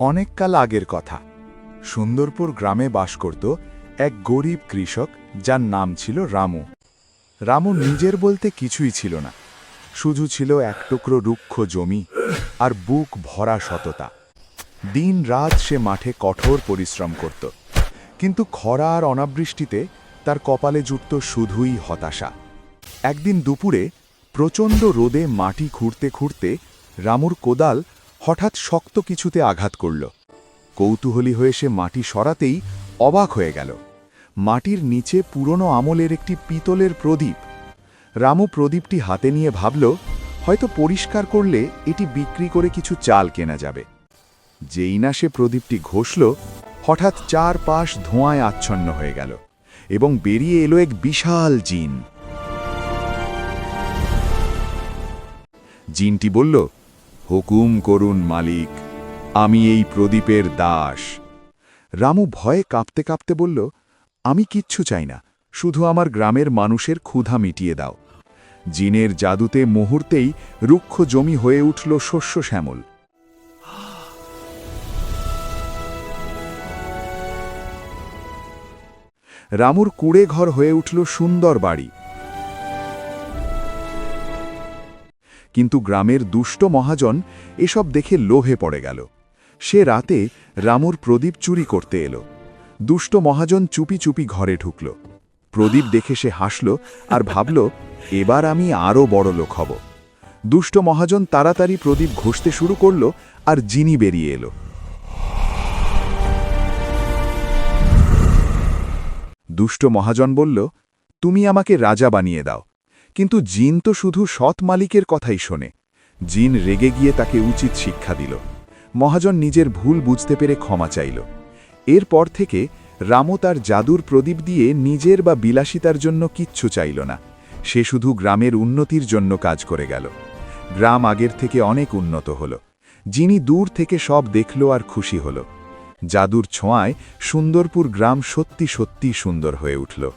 অনেককাল আগের কথা। সুন্দরপুর গ্রামে বাস করত এক গরিব কৃষক যার নাম ছিল রামু। রামু নিজের বলতে কিছুই ছিল না। শুধু ছিল এক টুকরো রুক্ষ জমি আর বুক ভরা সততা। দিন রাত সে মাঠে কঠোর পরিশ্রম করত। কিন্তু খরা আর অনাবৃষ্টিতে তার কপালে জুটত শুধুই হতাশা। একদিন দুপুরে প্রচণ্ড রোদে মাটি খুঁড়তে খুঁড়তে রামুর কোদাল হঠাৎ শক্ত কিছুতে আঘাত করল। কৌতূহলী হয়ে সে মাটি সরাতেই অবাক হয়ে গেল। মাটির নিচে পুরনো আমলের একটি পিতলের প্রদীপ। রামু প্রদীপটি হাতে নিয়ে ভাবল, হয়তো পরিষ্কার করলে এটি বিক্রি করে কিছু চাল কেনা যাবে। যেই না সে প্রদীপটি ঘষল, হঠাৎ চার পাশ ধোঁয়ায় আচ্ছন্ন হয়ে গেল এবং বেরিয়ে এলো এক বিশাল জিন। জিনটি বলল হুকুম করুন মালিক, আমি এই প্রদীপের দাস। রামু ভয়ে কাঁপতে কাঁপতে বলল, আমি কিচ্ছু চাই না, শুধু আমার গ্রামের মানুষের ক্ষুধা মিটিয়ে দাও। জিনের জাদুতে মুহূর্তেই রুক্ষ জমি হয়ে উঠল শস্য শ্যামল। রামুর কুড়ে ঘর হয়ে উঠল সুন্দর বাড়ি। কিন্তু গ্রামের দুষ্ট মহাজন এসব দেখে লোভে পড়ে গেল। সে রাতে রামুর প্রদীপ চুরি করতে এলো। দুষ্ট মহাজন চুপি চুপি ঘরে ঢুকল। প্রদীপ দেখে সে হাসল আর ভাবল, এবার আমি আরও বড় লোক হব। দুষ্ট মহাজন তাড়াতাড়ি প্রদীপ ঘষতে শুরু করল আর জিনি বেরিয়ে এলো। দুষ্ট মহাজন বলল, তুমি আমাকে রাজা বানিয়ে দাও। কিন্তু জিন তো শুধু সৎ মালিকের কথাই শোনে। জিন রেগে গিয়ে তাকে উচিত শিক্ষা দিল। মহাজন নিজের ভুল বুঝতে পেরে ক্ষমা চাইল। এরপর থেকে রামও তার জাদুর প্রদীপ দিয়ে নিজের বা বিলাসিতার জন্য কিচ্ছু চাইল না। সে শুধু গ্রামের উন্নতির জন্য কাজ করে গেল। গ্রাম আগের থেকে অনেক উন্নত হল। যিনি দূর থেকে সব দেখল আর খুশি হল। জাদুর ছোঁয়ায় সুন্দরপুর গ্রাম সত্যি সত্যি সুন্দর হয়ে উঠল।